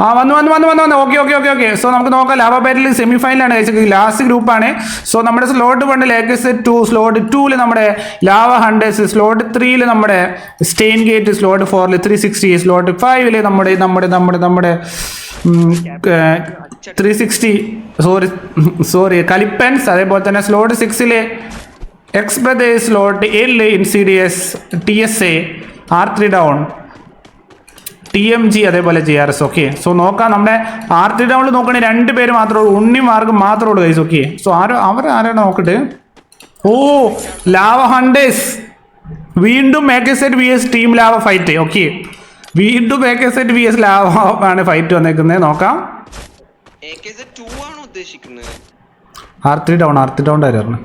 ആ വന്നു വന്നു വന്നു വന്നു വന്നു. Okay okay okay okay so നമുക്ക് നോക്കാം. ലാവ ബാറ്റിൽ സെമി ഫൈനലാണ് കഴിച്ചത് ലാസ്റ്റ് ഗ്രൂപ്പാണ് സോ നമ്മുടെ സ്ലോട്ട് വണ്ണിൽ ലേക്കസ് ടു സ്ലോട്ട് ടൂൽ നമ്മുടെ ലാവ ഹൺഡ്രഡ്സ് സ്ലോട്ട് ത്രീയിൽ നമ്മുടെ സ്റ്റെയിൻ ഗേറ്റ് സ്ലോട്ട് ഫോറിൽ ത്രീ സിക്സ്റ്റി സ്ലോട്ട് ഫൈവിൽ നമ്മുടെ നമ്മുടെ നമ്മുടെ നമ്മുടെ ത്രീ സിക്സ്റ്റി സോറി സോറി കലിപ്പൻസ് അതേപോലെ തന്നെ slot സിക്സിലെ x brothers slot L in C D S T S A R three down T M G അതേപോലെ G R S okay so നോക്കാം നമ്മുടെ ആർത്തി ത്രീ നോക്കണേ രണ്ട് പേര് മാത്രമേ ഉള്ളൂ. ഉണ്ണി മാർഗം മാത്രമേ ഉള്ളൂ കൈസ് ഓക്കെ സോ ആരോ അവർ ആരാണ് നോക്കട്ടെ? ഓ ലാവ ഹണ്ടേസ്. വീണ്ടും make set V S team lava fight okay വീണ്ടും make set V S lava ആണ് ഫൈറ്റ് വന്നേക്കുന്നത് നോക്കാം. R three down R three down ആയിരുന്നു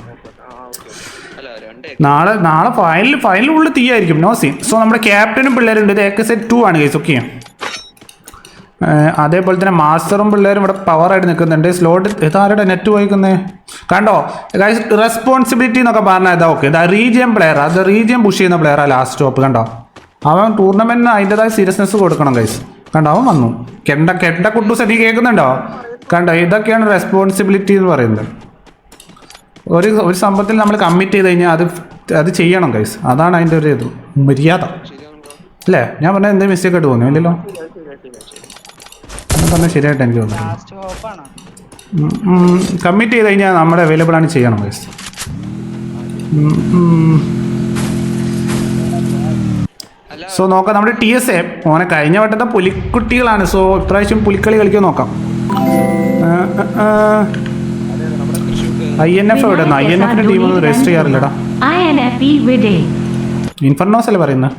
നാളെ നാളെ ഫൈനൽ ഫൈനൽ ഉള്ളിൽ തീയായിരിക്കും. നോ സീൻ സോ നമ്മുടെ ക്യാപ്റ്റനും പിള്ളേരുണ്ട്. ഇത് എക്കെ സെറ്റ് ടു ആണ് കേസ് ഓക്കെ അതേപോലെ തന്നെ മാസ്റ്ററും പിള്ളേരും ഇവിടെ പവറായിട്ട് നിൽക്കുന്നുണ്ട്. സ്ലോട്ട് ഇതാരുടെ നെറ്റ് പോയിക്കുന്നത് കണ്ടോ? റെസ്പോൺസിബിലിറ്റി എന്നൊക്കെ പറഞ്ഞാൽ ഇതാ ഓക്കെ ഇതാ റീജിയൻ പ്ലെയർ അത് റീജിയൻ പുഷ് ചെയ്യുന്ന പ്ലെയറാണ് ലാസ്റ്റ് സ്റ്റോപ്പ് കണ്ടോ? അവൻ ടൂർണമെന്റിന് അതിന്റെതായ സീരിയസ്നെസ് കൊടുക്കണം ഗൈസ് കണ്ടോ? അവൻ വന്നു. കെണ്ട കെണ്ട കുട്ടൂസ് എനിക്ക് കേൾക്കുന്നുണ്ടോ? കണ്ടോ? ഇതൊക്കെയാണ് റെസ്പോൺസിബിലിറ്റി എന്ന് പറയുന്നത്. ഒരു ഒരു സംഭവത്തിൽ നമ്മൾ കമ്മിറ്റ് ചെയ്ത് കഴിഞ്ഞാൽ അത് അത് ചെയ്യണം ഗൈസ് അതാണ് അതിന്റെ ഒരു ഇത് മര്യാദ. അല്ലേ? ഞാൻ പറഞ്ഞ എന്തെങ്കിലും മിസ്റ്റേക്ക് ആയിട്ട് തോന്നി ഇല്ലല്ലോ? ഞാൻ പറഞ്ഞ ശരിയായിട്ട് എനിക്ക് തോന്നുന്നു കമ്മിറ്റ് ചെയ്ത് കഴിഞ്ഞാൽ നമ്മുടെ അവൈലബിൾ ആണ് ചെയ്യണം അല്ല സോ നോക്കാം. നമ്മുടെ ടി എസ് എ ഓനെ കഴിഞ്ഞ വട്ടത്തെ പുലിക്കുട്ടികളാണ്. സോ ഇപ്രാവശ്യം പുലിക്കളി കളിക്കാൻ നോക്കാം. ഐ എൻ എഫ് എവിടെ ഐ എൻ എഫിന്റെ ടീം ഒന്നും രജിസ്റ്റർ ചെയ്യാറില്ലടാ. ഇൻഫർണോസ് അല്ലേ പറയുന്നത്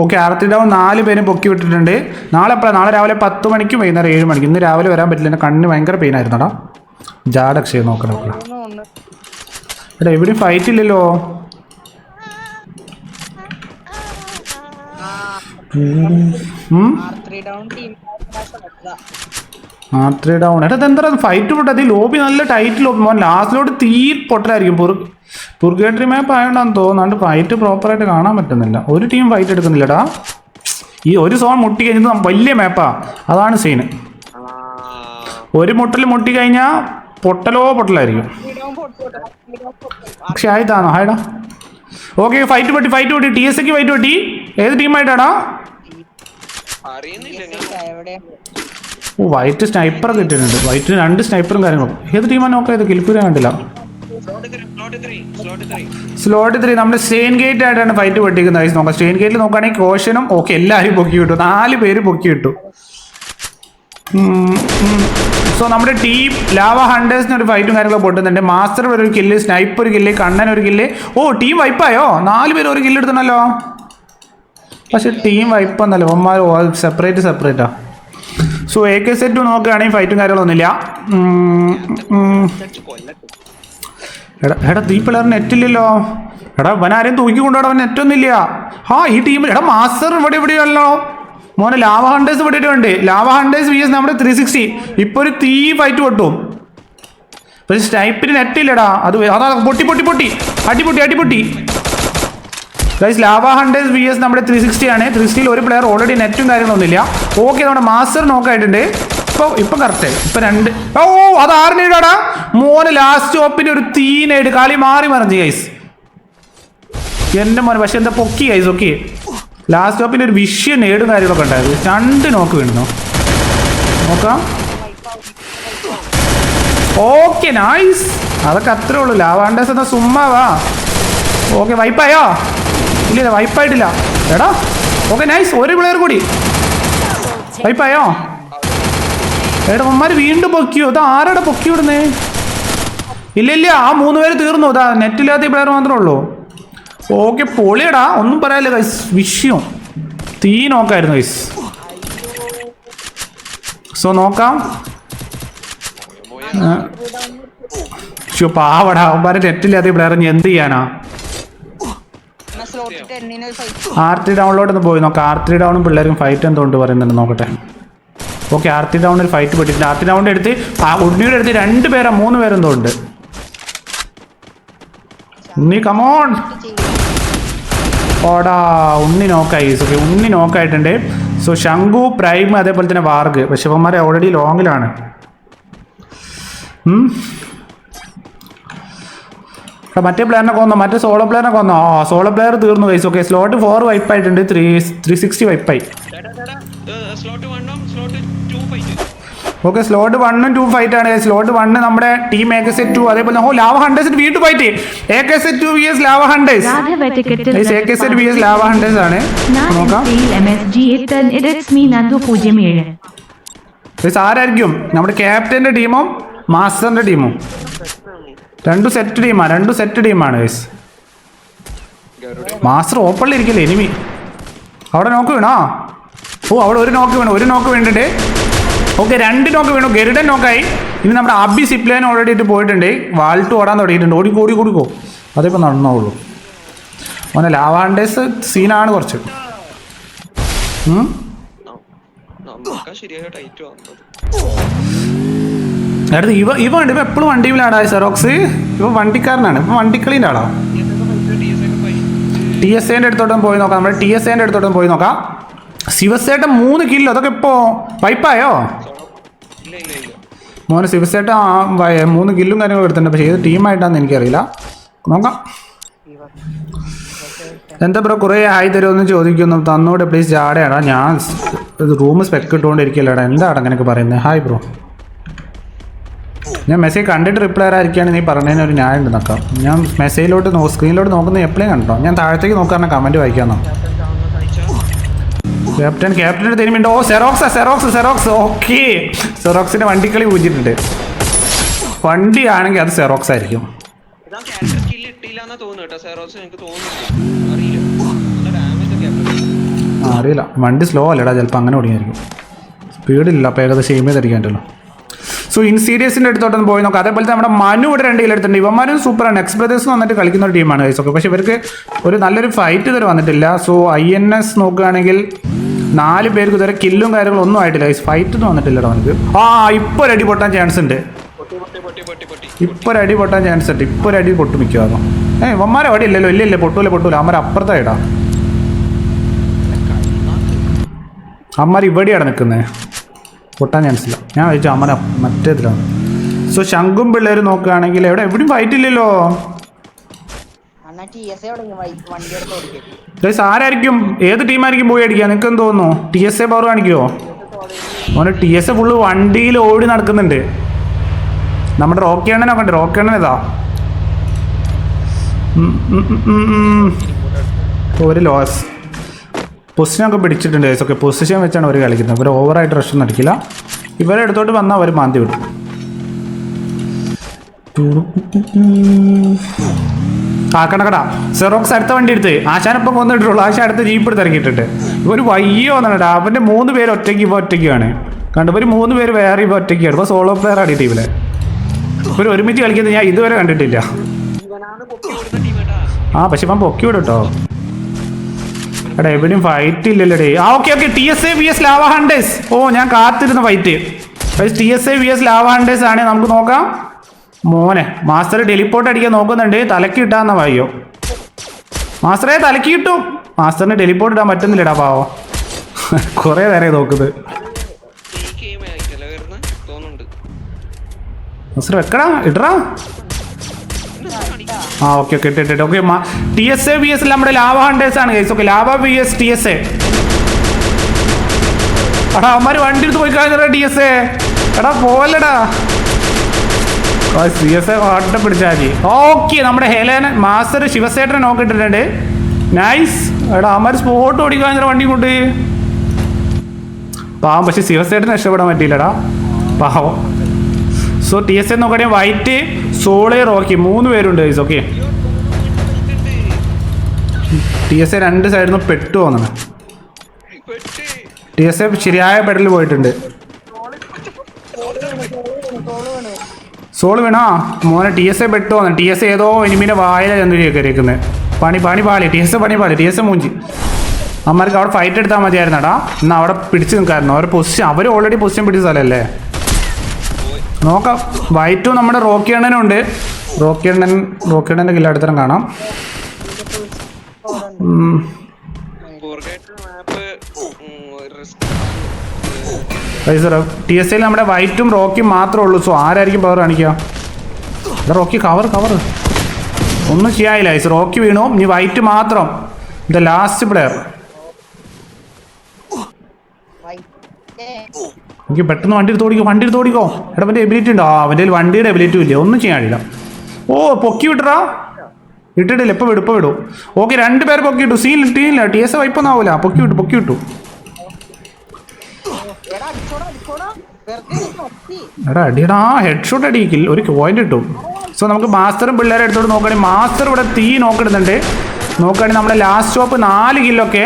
ഓക്കെ ആർത്തി ഡൗൺ നാല് പേരും പൊക്കി വിട്ടിട്ടുണ്ട്. നാളെ എപ്പോഴാണ് നാളെ രാവിലെ പത്ത് മണിക്കും വൈകുന്നേരം ഏഴ് മണിക്ക്. ഇന്ന് രാവിലെ വരാൻ പറ്റില്ല. എന്റെ കണ്ണിന് ഭയങ്കര പെയിൻ ആയിരുന്നടാ. ജാഡക്ഷയ നോക്കണം എടാ എവിടെയും ഫൈറ്റ് ഇല്ലല്ലോ. ഡൗൺ ടീം ആർത്തി ഡൗൺ എടാ എന്താ ഫൈറ്റ് പൊട്ടത് ഈ ലോബി നല്ല ടൈറ്റ് ലോബി മോൻ ലാസ്റ്റിലോട്ട് തീ പൊട്ടലായിരിക്കും. പുറ പുർഗേറ്ററി മാപ്പ് ആയതുകൊണ്ടാന്ന് തോന്നുന്നുണ്ട്. ഫൈറ്റ് പ്രോപ്പറായിട്ട് കാണാൻ പറ്റുന്നില്ല. ഒരു ടീം ഫൈറ്റ് എടുക്കുന്നില്ലടാ. ഈ ഒരു സോൺ മുട്ടി കഴിഞ്ഞത് വലിയ മാപ്പാ അതാണ് സീന് ഒരു മുട്ടൽ മുട്ടി കഴിഞ്ഞാൽ പൊട്ടലോ പൊട്ടലായിരിക്കും. പക്ഷെ ആയിട്ടാണോ ഹായടാ ഓക്കെ ഫൈറ്റ് പൊട്ടി ഫൈറ്റ് പൊട്ടി. ടി എസ് സിക്ക് ഫൈറ്റ് പൊട്ടി. ഏത് ടീമായിട്ടാടാ അറിയുന്നില്ല വൈറ്റ് സ്നൈപ്പർ കിട്ടിയിട്ടുണ്ട്. വൈറ്റിന് രണ്ട് സ്നൈപ്പറും കാര്യങ്ങളും. ഏത് ടീമാണ് നോക്കാം ഇത്? കിൽപ്പൂര കണ്ടില്ല. സ്ലോട്ട് ത്രീ നമ്മൾ സ്റ്റെയിൻ ഗേറ്റ് ആയിട്ടാണ് ഫൈറ്റ് പൊട്ടിക്കുന്നത്. നോക്കാം. സ്റ്റെയിൻ ഗേറ്റിൽ നോക്കുകയാണെങ്കിൽ കോഷനും ഓക്കെ എല്ലാവരും പൊക്കി കിട്ടു നാല് പേര് പൊക്കി കിട്ടു സോ നമ്മുടെ ടീം ലാവ ഹണ്ടേഴ്സിന് ഒരു ഫൈറ്റും കാര്യങ്ങളൊക്കെ പൊട്ടുന്നുണ്ട്. മാസ്റ്റർ വരെ ഒരു കില്ല് സ്നൈപ്പർ ഒരു കില്ല് കണ്ണൻ ഒരു കില്ല് ഓ ടീം വൈപ്പായോ നാല് പേര് ഒരു കില്ല് എടുത്തണല്ലോ പക്ഷെ ടീം വൈപ്പ് എന്നല്ലോ ഒന്മാർ സെപ്പറേറ്റ് സെപ്പറേറ്റാ സോ എ കെ സെറ്റ് നോക്കുകയാണെങ്കിൽ ഫൈറ്റും കാര്യങ്ങളൊന്നുമില്ല. എടാ എടാ ഈ പിള്ളേർ നെറ്റില്ലല്ലോ എടാ അവൻ ആരെയും തൂക്കി കൊണ്ടുപോടാ അവൻ നെറ്റ് ഒന്നും ഇല്ല. ആ ഈ ടീമിൽ എടാ മാസ്റ്റർ ഇവിടെ ഇവിടെയല്ലോ. മോനെ ലാവ ഹണ്ടേഴ്സ് ഇവിടെ ഉണ്ട് ലാവ ഹണ്ടേഴ്സ് വി എസ് നമ്മുടെ ത്രീ സിക്സ്റ്റി ഇപ്പൊ ഒരു തീ ഫൈറ്റ് പൊട്ടും. പക്ഷെ സ്നൈപ്പിന് നെറ്റില്ലടാ അത് അതാ പൊട്ടി പൊട്ടി പൊട്ടി. അടിപൊട്ടി അടിപൊട്ടി. Guys lava hundred V S നമ്മുടെ ത്രീ സിക്സ്റ്റി ആണ്. ത്രീ സിക്സ്റ്റിയിൽ ഒരു പ്ലെയർ ഓൾറെഡി നെറ്റും കാര്യങ്ങളൊന്നുമില്ല ഓക്കെ നമ്മുടെ മാസ്റ്റർ നോക്കായിട്ടുണ്ട് ഇപ്പൊ ഇപ്പൊ കറക്റ്റ് ഇപ്പൊ രണ്ട്. ഓ അത് ആറിനേടാ മോന് ലാസ്റ്റ് ഓപ്പിന്റെ ഒരു തീനേട് കളി മാറി മറിഞ്ഞു ഗൈസ് എന്റെ മോനെ പക്ഷെ എന്താ പൊക്കി ഗൈസ് ഓക്കെ ലാസ്റ്റ് ഓപ്പിന്റെ ഒരു വിഷയം നേടും കാര്യങ്ങളൊക്കെ ഉണ്ടായത് രണ്ട് നോക്ക് വീണു. നോക്കാം. ഓക്കെ നൈസ് അതൊക്കെ അത്രേ ഉള്ളൂ. ലാവാണ്ടേസ് എന്നാ സുമ്മാവാ ഓക്കെ വൈപ്പായോ ഇല്ല വൈപ്പ് വൈപ്പായിട്ടില്ല എടാ ഓക്കെ നൈസ് ഒരു പ്ലെയർ കൂടി. വൈപ്പായോ എടാ ഉമ്മാര് വീണ്ടും പൊക്കിയോ? ഇത് ആരാടെ പൊക്കി വിടുന്നേ? ഇല്ല ഇല്ല ആ മൂന്ന് പേര് തീർന്നു. ഇതാ നെറ്റില്ലാത്ത പ്ലെയർ മാത്രമേ ഉള്ളൂ. ഓക്കെ പൊളിയടാ. ഒന്നും പറയാനില്ല കൈസ് വിഷയം. തീ നോക്കായിരുന്നു കൈസ് സോ നോക്കാം. പാവടാ. അവന്മാരെ നെറ്റില്ലാത്ത പ്ലെയർ എന്ത് ചെയ്യാനാ? സ്ലോട്ട് ഡൗൺലോഡ് ഫൈറ്റ് ആർ ഡൗണിലോട്ട് ഒന്ന് പോയി നോക്കാം. ആർ ത്രീ ഡൗണും പിള്ളേരും ഫൈറ്റ് എന്തുകൊണ്ട് പറയുന്നുണ്ട് നോക്കട്ടെ. ഓക്കെ ആർ ത്രീ ഡൗണിൽ ഫൈറ്റ് പെട്ടിട്ടുണ്ട് ആർ ത്രീ ഡൗണിന്റെ അടുത്ത് ആ ഉണ്ണിയുടെ അടുത്ത് രണ്ട് പേരാ മൂന്ന് പേരെന്തോ ഉണ്ട് ഉണ്ണി കമോൺ ഓടാ ഉണ്ണി നോക്കായി ഓക്കെ ഉണ്ണി നോക്കായിട്ടുണ്ട് സോ ശംഖു പ്രൈം അതേപോലെ തന്നെ വാർഗ്. പക്ഷെ ഇവന്മാരെ ഓൾറെഡി ലോങ്ങിലാണ് മറ്റേ പ്ലെയറിനെ കൊന്നോ മറ്റേ സോളോ പ്ലെയറിനെ കൊന്നോ. ആ സോളോ പ്ലെയർ തീർന്നു guys okay slot four wipe ആയിട്ടുണ്ട്. ത്രീ ത്രീ സിക്സ്റ്റി വൈപ്പായി സ്ലോട്ട് വണ്ണും slot two fight okay slot വണ്ണും ടു ഫൈറ്റ് ആണ് സ്ലോട്ട് വണ്ണ് നമ്മുടെ team A K set two അതേപോലെ ഓ ലാവ ഹണ്ടേഴ്സ് വീട്ടു fight A K set two V S lava hunters A K set V S lava hunters ആണ്. നോക്കാം. ആരായിരിക്കും? നമ്മുടെ ക്യാപ്റ്റന്റെ ടീമോ മാസ്റ്ററിന്റെ ടീമും രണ്ടു സെറ്റ് ടീമാ രണ്ടു സെറ്റ് ടീമാണ് വേസ് മാസ്റ്റർ ഓപ്പണിൽ ഇരിക്കില്ലേ എനിമി അവിടെ നോക്ക് വീണോ? ഓ അവിടെ ഒരു നോക്ക് വീണു ഒരു നോക്ക് വീണിട്ടുണ്ട്. ഓക്കെ രണ്ട് നോക്ക് വീണു. ഗരുഡൻ നോക്കായി ഇനി നമ്മുടെ അബി സിപ്ലൈൻ ഓൾറെഡി ഇട്ട് പോയിട്ടുണ്ട്. വാൾട്ട് ഓടാൻ തുടങ്ങിയിട്ടുണ്ട്. ഓടി കൂടി കൂടിക്കോ അതിപ്പോൾ നടന്നോളൂ. മോനെ ലാവാണ്ടേസ് സീനാണ് കുറച്ച്. ശരിയായ ടൈറ്റ് വന്നത്. അടുത്ത് ഇവ ഇവ ഉണ്ട് ഇവ എപ്പോഴും വണ്ടിയിലാടാ സെറോക്സ് ഇവ വണ്ടിക്കാരനാണ്. ഇപ്പൊ വണ്ടിക്കളീന്റെ ആളാ. ടി എസ് എന്റെ അടുത്തോട്ടും പോയി നോക്കാം. നമ്മുടെ ടി എസ് എന്റെ അടുത്തോട്ടും പോയി നോക്കാം. ശിവസേട്ടൻ മൂന്ന് കില്ലോ അതൊക്കെ ഇപ്പോ പൈപ്പായോ മോനെ ശിവസേട്ടൻ മൂന്ന് കില്ലും കാര്യങ്ങളും എടുത്തിട്ടുണ്ട്. പക്ഷേ ഏത് ടീമായിട്ടാന്ന് എനിക്കറിയില്ല. നോക്കാം. എന്താ ബ്രോ കുറേ ആയി തരുമെന്ന് ചോദിക്കുന്നു. തന്നോട് പ്ലീസ് ജാടയാടാ. ഞാൻ റൂം സ്പെക്ക് ഇട്ടുകൊണ്ടിരിക്കില്ലടാ എന്താണ് അങ്ങനെയൊക്കെ പറയുന്നത് ഹായ് ബ്രോ ഞാൻ മെസ്സേജ് കണ്ടിട്ട് റിപ്ലൈ ആയിരിക്കുകയാണ് നീ പറഞ്ഞതിന് ഒരു ന്യായം ഉണ്ട് നോക്കാം ഞാൻ മെസ്സേജിലോട്ട് നോ സ്ക്രീനിലോട്ട് നോക്കുന്ന എപ്പോഴും കണ്ടോ ഞാൻ താഴത്തേക്ക് നോക്കാറുണ്ട് കമന്റ് വായിക്കാമെന്നോ ക്യാപ്റ്റൻ ക്യാപ്റ്റന്റെ തരുമുണ്ട് ഓ സെറോക്സ് സെറോക്സ് സെറോക്സ് ഓക്കെ സെറോക്സിന്റെ വണ്ടിക്കളി പൂജിട്ടുണ്ട് വണ്ടി ആണെങ്കിൽ അത് സെറോക്സ് ആയിരിക്കും. അറിയില്ല. വണ്ടി സ്ലോ അല്ലടാ. ചിലപ്പോൾ അങ്ങനെ ഓടിയായിരിക്കും. സ്പീഡില്ല അപ്പോൾ ഏകദേശം എയിമേ തരിക്കാണ്ടല്ലോ സോ ഇൻസീരിയസിന്റെ അടുത്തോട്ടൊന്ന് പോയി നോക്കാം. അതേപോലെ നമ്മുടെ മനു ഇവിടെ രണ്ട് കിലെടുത്തിട്ടുണ്ട് ഇവന്മാരും സൂപ്പറാണ് എക്സ് ബ്രദേഴ്സ് വന്നിട്ട് കളിക്കുന്ന ഒരു ടീമാണ് ഗൈസ് ഒക്കെ പക്ഷേ ഇവർക്ക് ഒരു നല്ലൊരു ഫൈറ്റ് ഇതുവരെ വന്നിട്ടില്ല. സോ ഐ എൻ എസ് നോക്കുകയാണെങ്കിൽ നാല് പേർക്ക് ഇതുവരെ കില്ലും കാര്യങ്ങളും ഒന്നും ആയിട്ടില്ല ഗൈസ് ഫൈറ്റ് ഒന്നും വന്നിട്ടില്ല നമുക്ക് ആ ഇപ്പോൾ ഒരു അടി പൊട്ടാൻ ചാൻസ് ഉണ്ട് ഒരു അടി പൊട്ടാൻ ചാൻസ് ഉണ്ട്. ഇപ്പോൾ ഒരു അടി പൊട്ടു മിക്കവാറും. ഏ ഇവന്മാരെ അവിടെ ഇല്ലല്ലോ. ഇല്ല ഇല്ല. പൊട്ടൂല പൊട്ടൂല. അമ്മമാർ അപ്പുറത്തായിടാ. അമ്മമാർ ഇവിടെയാണ് നിൽക്കുന്നത് പൊട്ടാൻ ചാൻസ് ഇല്ല. ഞാൻ വിളിച്ചു അമ്മന മറ്റേതിലാണ് സോ ശംഖും പിള്ളേർ നോക്കുകയാണെങ്കിൽ എവിടെ? എവിടെയും ഫൈറ്റ് ഇല്ലല്ലോ. ആരായിരിക്കും? ഏത് ടീമായിരിക്കും പോയി അടിക്കുക? നിങ്ങൾക്ക് എന്ത് തോന്നുന്നു? ടി എസ് എ പവർ കാണിക്കുമോ ഓനെ ടി എസ് എ ഫുള്ള് വണ്ടിയിൽ ഓടി നടക്കുന്നുണ്ട്. നമ്മുടെ റോക്കി എണ്ണനെ കണ്ടു? റോക്കി അണ്ണൻ ഇതാ. ഒരു ലോസ് പൊസിഷനൊക്കെ പിടിച്ചിട്ടുണ്ട് ഗൈസ് ഓക്കെ പൊസിഷൻ വെച്ചാണ് അവർ കളിക്കുന്നത്. ഇവർ ഓവറായിട്ട് റഷ് ഒന്നും അടിക്കില്ല. ഇവരെ എടുത്തോട്ട് വന്നാൽ അവർ മാന്തി വിടും. ആ സെറോക്സ് അടുത്ത വണ്ടി എടുത്ത്. ആശാനപ്പം കൊന്നിട്ടുള്ളൂ ആശാൻ അടുത്ത ജീപ്പ് എടുത്ത് ഇറങ്ങിയിട്ടുണ്ട്. ഒരു വയ്യോ വന്നിട്ടാ അവന്റെ മൂന്ന് പേര് ഒറ്റയ്ക്ക് ഇപ്പോൾ ഒറ്റയ്ക്കാണ്. കണ്ടു ഒരു മൂന്ന് പേര് വേറെ ഇപ്പോൾ ഒറ്റയ്ക്കാണ്. ഇപ്പോൾ സോളോ പ്ലെയർ ആണ് ടീമിലെ ഇവർ ഒരുമിച്ച് കളിക്കുന്നത് ഞാൻ ഇതുവരെ കണ്ടിട്ടില്ല. ആ പക്ഷെ ഇപ്പം പൊക്കി വിടും കേട്ടോ എടാ എവിടെയും ഫൈറ്റ് ഇല്ലല്ലോടേ. ആ okay okay T S A V S lava hunters ഓ ഞാൻ കാത്തിരുന്ന fight T S A V S lava hunters ആണ്. നമുക്ക് നോക്കാം. മോനെ മാസ്റ്റർ ടെലിപ്പോർട്ട് അടിക്കാൻ നോക്കുന്നുണ്ട്. തലക്ക് ഇട്ടാന്ന വയ്യോ മാസ്റ്ററെ തലക്ക് കിട്ടു മാസ്റ്ററിന് ടെലിപ്പോർട്ട് ഇടാൻ പറ്റുന്നില്ലടാ പാവോ. കുറേ നേരെ നോക്കുന്നത്. മാസ്റ്റർ വെക്കടാ ഇടറാ. ആ ഓക്കെ ഓക്കെ ഇട്ടിട്ട് okay T S A V S നമ്മുടെ ലാവ ഹണ്ടേഴ്സ് ആണ് case okay lava V S T S A എടാ അവന്മാർ വണ്ടി എടുത്ത് പോയി കഴിഞ്ഞാ ടി എസ് എ എടാ പോവല്ലടാ. സി എസ് എ വാട്ട പിടിച്ചാൽ മതി. ഓക്കെ നമ്മുടെ ഹെലേന മാസ്റ്റർ ശിവസേട്ടനെ നോക്കിട്ടിട്ടുണ്ട് നൈസ് എടാ അവന്മാർ സ്പോട്ട് ഓടിക്കാൻ വണ്ടി കൊണ്ട് പാവം പക്ഷെ ശിവസേട്ടനെ രക്ഷപ്പെടാൻ പറ്റിയില്ലടാ. പാവം. സോ ടി എസ് എ നോക്കട്ടെ വൈറ്റ് സോൾ ഓക്കെ മൂന്ന് പേരുണ്ട് guys okay T S A രണ്ട് സൈഡിൽ നിന്ന് പെട്ടു പോകുന്നത് ടി എസ് എ ശരിയായ പെടലിൽ പോയിട്ടുണ്ട്. സോൾ വേണോ? മോനെ ടി എസ് എ പെട്ടു പോകുന്നത് ടി എസ് ഏതോ എനിമിന്റെ വായില ചന്ദ്രിയൊക്കെ ഇരിക്കുന്നത് പണി പണി പാളി ടി എസ് എ പണി പാളി ടി എസ് എ മൂഞ്ചി. അമ്മമാർക്ക് അവിടെ ഫൈറ്റ് എടുത്താൽ മതിയായിരുന്നടാ. എന്നാൽ അവിടെ പിടിച്ച് നിൽക്കായിരുന്നു. അവർ പൊസിഷൻ അവർ ഓൾറെഡി പൊസിഷൻ പിടിച്ച സ്ഥലമല്ലേ നോക്കാം. വൈറ്റും നമ്മുടെ റോക്കി അണ്ണനുണ്ട് റോക്കി അണ്ണൻ റോക്കി അണ്ണന്റെ കില്ല അടുത്തരം കാണാം. ടി എസ് ഐയിൽ നമ്മുടെ വൈറ്റും റോക്കിയും മാത്രമേ ഉള്ളൂ. സോ ആരായിരിക്കും പവർ കാണിക്കുക? റോക്കി കവർ കവർ ഒന്നും ചെയ്യാനില്ല ഐസ് റോക്കി വീണു. ഇനി വൈറ്റ് മാത്രം. ദ ലാസ്റ്റ് പ്ലെയർ വൈറ്റ് എനിക്ക് പെട്ടെന്ന് വണ്ടി എടുത്ത് ഓടിക്കോ വണ്ടി എടുത്ത് ഓടിക്കോ. എടാ അവന്റെ എബിലിറ്റി ഉണ്ടോ? അവന്റെ കയ്യിൽ വണ്ടിയുടെ എബിലിറ്റി ഇല്ല ഒന്നും ചെയ്യാൻ ഇല്ല ഓ പൊക്കി വിട്ടറാ ഇട്ടിട്ടില്ല ഇപ്പൊ വിടും ഇപ്പൊ വിടും. ഓക്കെ രണ്ട് പേര് പൊക്കി വിട്ടു. സീൻ ടീനില്ല ടി എസ് വൈപ്പൊന്നും ആവൂല. പൊക്കി വിട്ടു പൊക്കി വിട്ടു. എടാ അടിയടാ ഹെഡ് ഷോട്ട് അടിക്കിൽ ഒരു പോയിന്റ് കിട്ടും സോ നമുക്ക് മാസ്റ്ററും പിള്ളേരെ എടുത്തോട്ട് നോക്കുകയാണെങ്കിൽ മാസ്റ്റർ ഇവിടെ തീ നോക്കിടുന്നുണ്ട് നോക്കുകയാണെങ്കിൽ നമ്മുടെ ലാസ്റ്റ് സ്റ്റോപ്പ് നാല് കില്ലൊക്കെ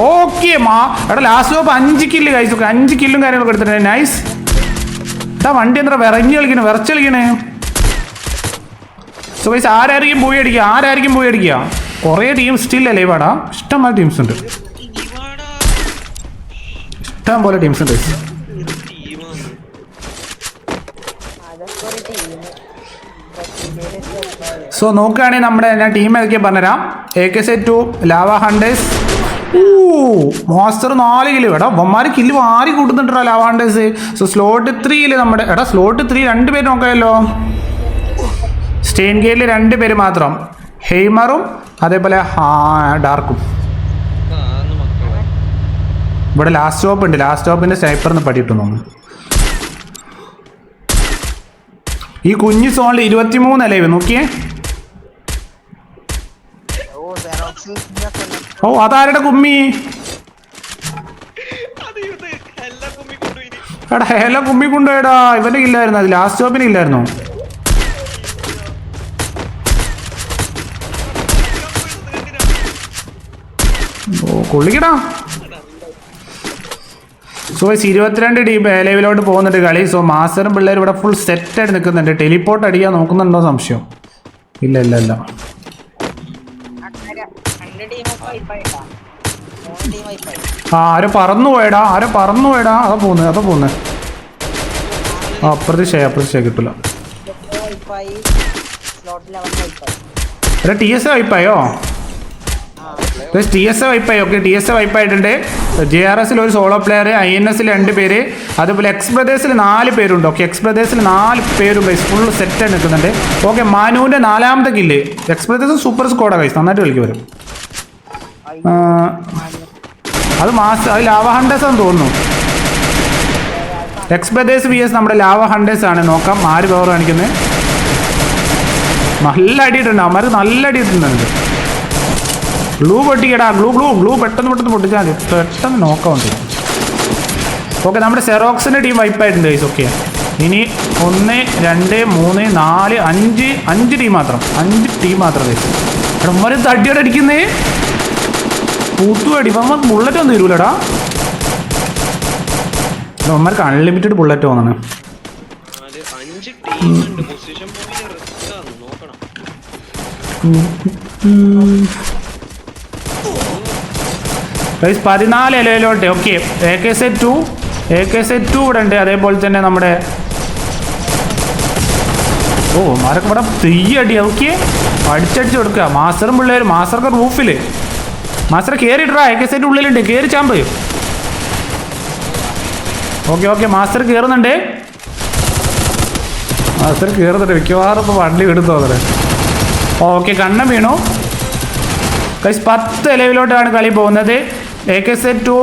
ഓക്കെ മാ. എടാ ലാസ്റ്റ് സ്റ്റോപ്പ് അഞ്ച് കില്ല് കഴിച്ചു അഞ്ച് കില്ലും കാര്യങ്ങളൊക്കെ എടുത്തിട്ടുണ്ട്. നൈസ് എടാ വണ്ടി എന്താ വിറങ്ങി കളിക്കണേ? വിറച്ച് കളിക്കണേ? സോ ഗൈസ് ആരായിരിക്കും പോയി അടിക്കുക? ആരായിരിക്കും പോയി അടിക്കുക? കുറേ ടീം സ്റ്റിൽ അല്ലേ ഇഷ്ടം ഇഷ്ടംപോലെ ടീംസ് ഉണ്ട്. ഇഷ്ടം പോലെ ടീംസ് ഉണ്ട്. സോ നോക്കുകയാണെങ്കിൽ നമ്മുടെ ഞാൻ ടീം ഏതൊക്കെയാണ് പറഞ്ഞുതരാം? A K set two lava hunters master നാല് കിലോ എടാ ബൊമ്മാര് കില്ല് വാരി കൂട്ടുന്നുണ്ടോ ലവാണ്ടേഴ്സ് സോ സ്ലോട്ട് ത്രീയിൽ നമ്മുടെ എടാ സ്ലോട്ട് ത്രീ രണ്ട് പേര് നോക്കാമല്ലോ സ്റ്റെയിൻ ഗേറ്റിൽ രണ്ട് പേര് മാത്രം. ഹെയ്മറും അതേപോലെ ഡാർക്കും ഇവിടെ ലാസ്റ്റ് സ്റ്റോപ്പ് ഉണ്ട്. ലാസ്റ്റ് സ്റ്റോപ്പിന്റെ സ്നൈപ്പറിന് പടിയിട്ടു നോക്കും. ഈ കുഞ്ഞു സോണിൽ ഇരുപത്തിമൂന്നല്ലേ നോക്കിയേ. ഓ അതാരുടെ കുമ്മി? എടാ ഹെല കുമ്മി കൊണ്ടുപോയടാ ഇവന്റെ ഇല്ലായിരുന്നു അത് ലാസ്റ്റ് സ്റ്റോപ്പിന് ഇല്ലായിരുന്നു കൊള്ളിക്കടാ. സോ ഇരുപത്തിരണ്ട് ഡി ലെവലോട്ട് പോകുന്നുണ്ട് കളി. സോ മാസ്റ്ററും പിള്ളേർ ഇവിടെ ഫുൾ സെറ്റായിട്ട് നിൽക്കുന്നുണ്ട്. ടെലിപ്പോർട്ട് അടിക്കാൻ നോക്കുന്നുണ്ടോ സംശയം. ഇല്ല ഇല്ല ഇല്ല. ആ ആരോ പറന്നു പോയടാ ആരോ പറന്നു പോയടാ. അതാ പോന്നെ അതാ പോന്നെ ആ അപ്രതീക്ഷയായി അപ്രതീക്ഷ കിട്ടില്ല എടാ ടി എസ് എ വൈപ്പായോ? ടി എസ് എ വൈപ്പായി ഓക്കെ ടി എസ് എ വൈപ്പായിട്ടുണ്ട്. ജെ ആർ എസിൽ ഒരു സോളോ പ്ലെയർ ഐ എൻ എസിൽ രണ്ട് പേര്. അതുപോലെ എക്സ് ബ്രദേഴ്സിൽ നാല് പേരുണ്ട് ഓക്കെ. എക്സ് ബ്രദേഴ്സിൽ നാല് പേരും ഗൈസ് ഫുൾ സെറ്റ് ആണ് നിൽക്കുന്നുണ്ട്. ഓക്കെ മാനുവിന്റെ നാലാമത്തെ കില്ല് എക്സ് ബ്രദേഴ്സ് സൂപ്പർ സ്കോഡാണ് ഗൈസ് നന്നായിട്ട് കളിക്കും വരും അത് മാസ് അത് ലാവ ഹണ്ടേഴ്സ് ആണെന്ന് തോന്നുന്നു. എക്സ് ബ്രദേഴ്സ് വി എസ് നമ്മുടെ ലാവ ഹണ്ടേഴ്സ് ആണ്. നോക്കാം ആര് പവർ കാണിക്കുന്നത് നല്ല അടിയിട്ടുണ്ട്. അവന്മാർക്ക് നല്ല അടിയിട്ടുണ്ട്. ഗ്ലൂ പൊട്ടിക്കടാ. ഗ്ലൂ ഗ്ലൂ ഗ്ലൂ പെട്ടെന്ന് പെട്ടെന്ന് പൊട്ടിച്ചാൽ മതി. പെട്ടെന്ന് നോക്കാൻ മതി ഓക്കെ നമ്മുടെ സെറോക്സിന്റെ ടീം വൈപ്പായിട്ടുണ്ട് ഗൈസ് ഓക്കെ ഇനി ഒന്ന് രണ്ട് മൂന്ന് നാല് അഞ്ച് അഞ്ച് ടീം മാത്രം. അഞ്ച് ടീം മാത്രം ഗൈസ് എടാ ഉമ്മര് തടിയോടെ അടിക്കുന്നേ? പൂത്തുവടി ഇപ്പം ബുള്ളറ്റ് ഒന്നും തരൂലടാ ഉമ്മർക്ക് അൺലിമിറ്റഡ് ബുള്ളറ്റ് തോന്നണം പതിനാല് ഇലയിലോട്ടെ. Okay A K set two A K set two ഇവിടെ ഉണ്ട്. അതേപോലെ തന്നെ നമ്മുടെ ഓ മാരൊക്കെ ഇവിടെ തീയടി. ഓക്കെ അടിച്ചടിച്ച് കൊടുക്കുക. മാസ്റ്ററും പിള്ളേരും. മാസ്റ്റർക്ക് റൂഫിൽ മാസ്റ്റർ കയറിയിട്ടാ എ കെ സെറ്റ് ഉള്ളിലുണ്ട്. കയറി ചാമ്പ്. ഓക്കെ ഓക്കെ മാസ്റ്റർ കയറുന്നുണ്ട് മാസ്റ്റർ കയറുന്നുണ്ട് മിക്കവാറും ഇപ്പോൾ വണ്ടി വിടും തോന്നുന്നത് ഓക്കെ കണ്ണം വീണു. കൈസ് പത്ത് ലെവലിലോട്ടാണ് കളി പോകുന്നത്. A K set two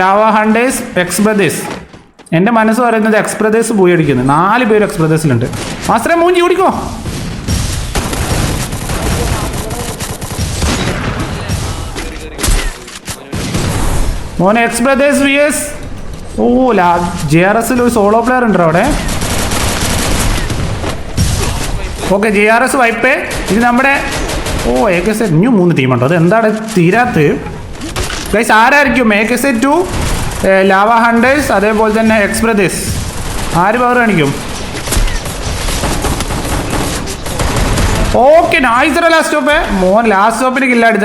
lava hunters X brothers എന്റെ മനസ്സ് പറയുന്നത് എക്സ് ബ്രദേഴ്സ് പോയി അടിക്കുന്നത് നാല് പേര് എക്സ് ബ്രദേഴ്സിലുണ്ട് മാസ്റ്ററെ മൂഞ്ചി ഓടിക്കോ. മോനെ എക്സ് ബ്രദേഴ്സ് വി എസ് ഓ ലാ ജെ ആർ എസിൽ ഒരു സോളോ പ്ലെയർ ഉണ്ടോ അവിടെ. Okay J R S wipe ഇത് നമ്മുടെ ഓ എ കെ സെറ്റ് ഇനിയും മൂന്ന് ടീമുണ്ടോ അത് എന്താണ് തീരാത്ത് ഗൈസ് ആരായിരിക്കും? A K set two lava hunters അതേപോലെ തന്നെ എക്സ് ബ്രദേഴ്സ് ആര് പവർ കാണിക്കും? ഓക്കെ നായിത്തരോ ലാസ്റ്റ് സ്റ്റോപ്പ് മോൻ ലാസ്റ്റ് സ്റ്റോപ്പിന് കില്ലാടി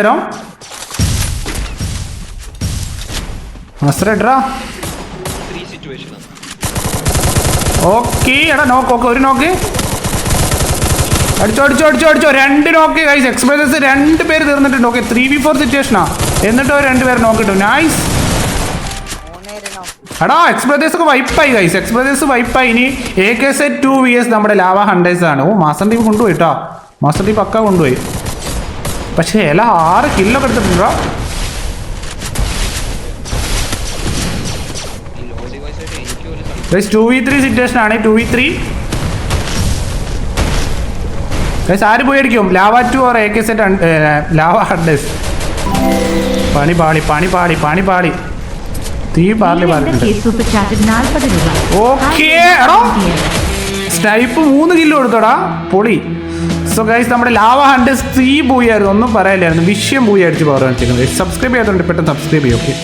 ആണ് ഓക്കെ എടാ നോക്ക് ഓക്കെ ഒരു നോക്ക് അടിച്ചോ അടിച്ചോ അടിച്ചോ അടിച്ചോ. രണ്ട് നോക്ക് കൈസ് എക്സ്പ്രസസ് രണ്ട് പേര് തീർന്നിട്ടുണ്ട് ഓക്കെ ത്രീ ബി ഫോർ സിറ്റുവേഷനാ എന്നിട്ടോ രണ്ട് പേര് നോക്കിട്ടു നൈസ് എടാ എക്സ്പ്രദേശ് ഒക്കെ വൈപ്പായി കൈസ് എക്സ്പ്രദേശ് വൈപ്പായി ഇനി A K set two V S നമ്മുടെ ലാവ ഹണ്ടേഴ്സ് ആണ്. ഓ മാസം ടീപ്പ് കൊണ്ടുപോയി കേട്ടോ മാസം ടീപ്പ് പക്ക കൊണ്ടുപോയി. പക്ഷേ എല്ലാ ആറ് കില്ലൊക്കെ എടുത്തിട്ടുണ്ടോ? Guys two V three situation ആണ് ടു വി ത്രീ ഗൈസ് ആര് പോയി അടിക്കും? Lava two or A K set lava hunters പണി പാളി പണി പാളി പണി പാളി. തീ പാളി രൂപ. ഓക്കേ, എടോ. സ്നൈപ്പ് മൂന്ന് കിലോ എടുത്തോടാ പൊളി. സോ ഗൈസ് നമ്മുടെ ലാവ ഹണ്ടേഴ്സ് തീ പോയായിരുന്നു ഒന്നും പറയാനില്ലായിരുന്നു. വിഷയം പോയി അടിച്ച് പറഞ്ഞു സബ്സ്ക്രൈബ് ചെയ്യാത്തതുകൊണ്ട് പെട്ടെന്ന് സബ്സ്ക്രൈബ് ചെയ്യും ഓക്കെ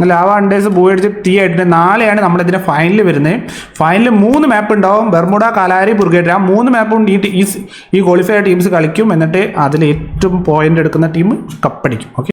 ലാവ ഡേയ്സ് പോയി അടിച്ച് തീ ആയിട്ട് നാളെയാണ് നമ്മളിതിന്റെ ഫൈനൽ വരുന്നത് ഫൈനലിൽ മൂന്ന് മാപ്പ് ഉണ്ടാവും. ബെർമുഡ കലാരി ബുർഗേറ്റ് ആ മൂന്ന് മാപ്പും ഈ ഈ ഈ ക്വാളിഫൈ ടീംസ് കളിക്കും. എന്നിട്ട് അതിൽ ഏറ്റവും പോയിന്റ് എടുക്കുന്ന ടീം കപ്പടിക്കും. ഓക്കെ